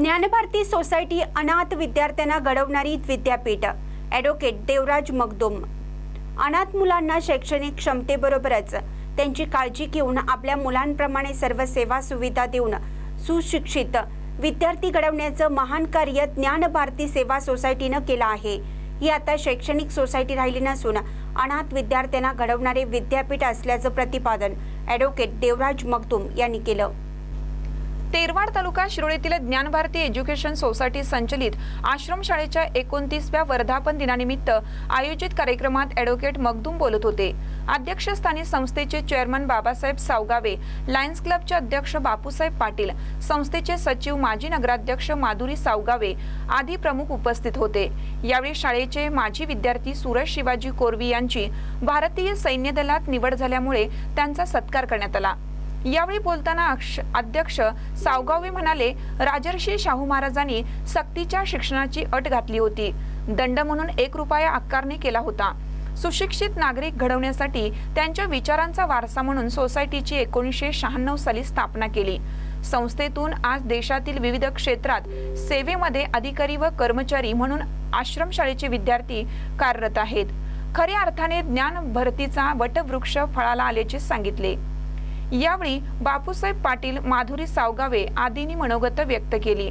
Gyan Bharti society अनाथ विद्यार्थ्यांना घडवणारी विद्यापीठ. ॲडव्होकेट देवराज मगदुम. अनाथ मुलांना शैक्षणिक क्षमतेबरोबरच त्यांची काळजी घेऊन आपल्या मुलांप्रमाणे सर्व सेवा सुविधा देऊन सुशिक्षित विद्यार्थी घडवण्याचं महान कार्य ज्ञानभारती सेवा सोसायटीनं केलं आहे. ही आता शैक्षणिक सोसायटी राहिली नसून अनाथ विद्यार्थ्यांना घडवणारे विद्यापीठ असल्याचं प्रतिपादन ॲडव्होकेट देवराज मगदुम यांनी केलं. तेरवाड तालुका शिरोळीतील ज्ञानभारती एज्युकेशन सोसायटी संचलित आश्रमशाळेच्या एकोणतीसव्या वर्धापन दिनानिमित्त आयोजित कार्यक्रमात ॲडव्होकेट मगदूम बोलत होते. अध्यक्षस्थानी संस्थेचे चेअरमन बाबासाहेब सावगावे लायन्स क्लबचे अध्यक्ष बापूसाहेब पाटील संस्थेचे सचिव माजी नगराध्यक्ष माधुरी सावगावे आदी प्रमुख उपस्थित होते. यावेळी शाळेचे माजी विद्यार्थी सूरज शिवाजी कोरवी यांची भारतीय सैन्य दलात निवड झाल्यामुळे त्यांचा सत्कार करण्यात आला. यावेळी बोलताना अक्ष- अध्यक्ष सावगावे म्हणाले राजर्षी शाहू महाराजांनी सक्तीच्या शिक्षणाची अट घातली होती. दंड म्हणून एक रुपया आकारणी केला होता. सुशिक्षित नागरिक घडवण्यासाठी त्यांच्या विचारांचा वारसा म्हणून सोसायटीची एकोणीसशे शहाण्णव साली स्थापना केली. संस्थेतून आज देशातील विविध क्षेत्रात सेवेमध्ये अधिकारी व कर्मचारी म्हणून आश्रमशाळेचे विद्यार्थी कार्यरत आहेत. खऱ्या अर्थाने ज्ञान भरतीचा वटवृक्ष फळाला आल्याचे सांगितले. यावेळी बापूसाहेब पाटील माधुरी सावगावे आदींनी मनोगत व्यक्त केली.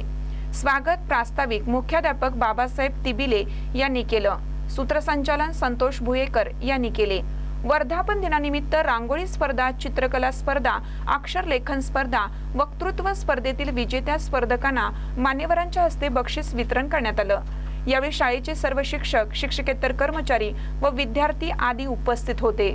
स्वागत प्रास्ताविक मुख्याध्यापक बाबासाहेब तिबिले यांनी केलं. सूत्रसंचालन संतोष भुयेकर यांनी केले. वर्धापन दिनानिमित्त रांगोळी स्पर्धा चित्रकला स्पर्धा अक्षर लेखन स्पर्धा वक्तृत्व स्पर्धेतील विजेत्या स्पर्धकांना मान्यवरांच्या हस्ते बक्षीस वितरण करण्यात आलं. यावेळी शाळेचे सर्व शिक्षक शिक्षकेतर कर्मचारी व विद्यार्थी आदी उपस्थित होते.